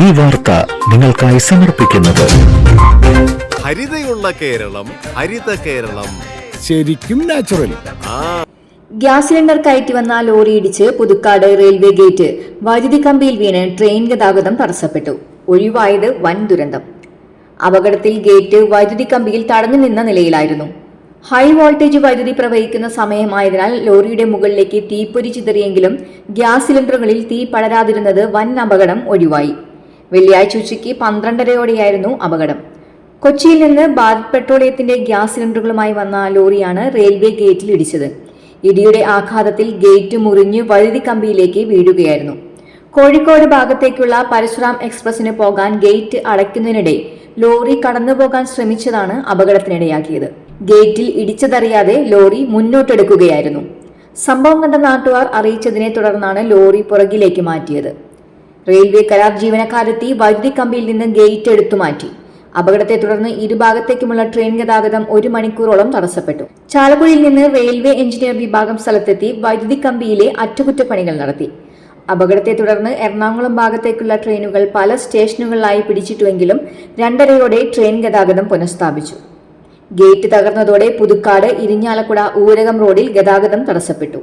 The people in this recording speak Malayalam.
ഈ വാർത്ത നിങ്ങൾക്കായി സമർപ്പിക്കുന്നത്. ഹരിതയുള്ള കേരളം ഹരിത കേരളം. ശരിക്കും നാച്ചുറൽ. ഗ്യാസ് സിലിണ്ടർ കയറ്റി വന്ന ലോറി ഇടിച്ച് പുതുക്കാട് റെയിൽവേ ഗേറ്റ്. വൈദ്യുതി കമ്പിയിൽ വീണ് ട്രെയിൻ ഗതാഗതം തടസ്സപ്പെട്ടു. ഒഴിവായത് വൻ ദുരന്തം. അപകടത്തിൽ ഗേറ്റ് വൈദ്യുതി കമ്പിയിൽ തടഞ്ഞു നിന്ന നിലയിലായിരുന്നു. ഹൈ വോൾട്ടേജ് വൈദ്യുതി പ്രവഹിക്കുന്ന സമയമായതിനാൽ ലോറിയുടെ മുകളിലേക്ക് തീപ്പൊരി ചിതറിയെങ്കിലും ഗ്യാസ് സിലിണ്ടറുകളിൽ തീ പടരാതിരുന്നത് വൻ അപകടം ഒഴിവായി. വെള്ളിയാഴ്ച ഉച്ചയ്ക്ക് പന്ത്രണ്ടരയോടെയായിരുന്നു അപകടം. കൊച്ചിയിൽ നിന്ന് ഭാരത് പെട്രോളിയത്തിന്റെ ഗ്യാസ് സിലിണ്ടറുകളുമായി വന്ന ലോറിയാണ് റെയിൽവേ ഗേറ്റിൽ ഇടിച്ചത്. ഇടിയുടെ ആഘാതത്തിൽ ഗേറ്റ് മുറിഞ്ഞ് വൈദ്യുതി കമ്പിയിലേക്ക് വീഴുകയായിരുന്നു. കോഴിക്കോട് ഭാഗത്തേക്കുള്ള പരശുറാം എക്സ്പ്രസിന് പോകാൻ ഗേറ്റ് അടയ്ക്കുന്നതിനിടെ ലോറി കടന്നുപോകാൻ ശ്രമിച്ചതാണ് അപകടത്തിനിടയാക്കിയത്. ഗേറ്റിൽ ഇടിച്ചതറിയാതെ ലോറി മുന്നോട്ടെടുക്കുകയായിരുന്നു. സംഭവം കണ്ട നാട്ടുകാർ അറിയിച്ചതിനെ തുടർന്നാണ് ലോറി പുറകിലേക്ക് മാറ്റിയത്. റെയിൽവേ കരാർ ജീവനക്കാരെത്തി വൈദ്യുതി കമ്പിയിൽ നിന്ന് ഗേറ്റ് എടുത്തു മാറ്റി. അപകടത്തെ തുടർന്ന് ഇരുഭാഗത്തേക്കുമുള്ള ട്രെയിൻ ഗതാഗതം ഒരു മണിക്കൂറോളം തടസ്സപ്പെട്ടു. ചാലക്കുടിയിൽ നിന്ന് റെയിൽവേ എഞ്ചിനീയർ വിഭാഗം സ്ഥലത്തെത്തി വൈദ്യുതി കമ്പിയിലെ അറ്റകുറ്റപ്പണികൾ നടത്തി. അപകടത്തെ തുടർന്ന് എറണാകുളം ഭാഗത്തേക്കുള്ള ട്രെയിനുകൾ പല സ്റ്റേഷനുകളിലായി പിടിച്ചിട്ടുവെങ്കിലും രണ്ടരയോടെ ട്രെയിൻ ഗതാഗതം പുനഃസ്ഥാപിച്ചു. ഗേറ്റ് തകർന്നതോടെ പുതുക്കാട് ഇരിഞ്ഞാലക്കുട ഊരകം റോഡിൽ ഗതാഗതം തടസ്സപ്പെട്ടു.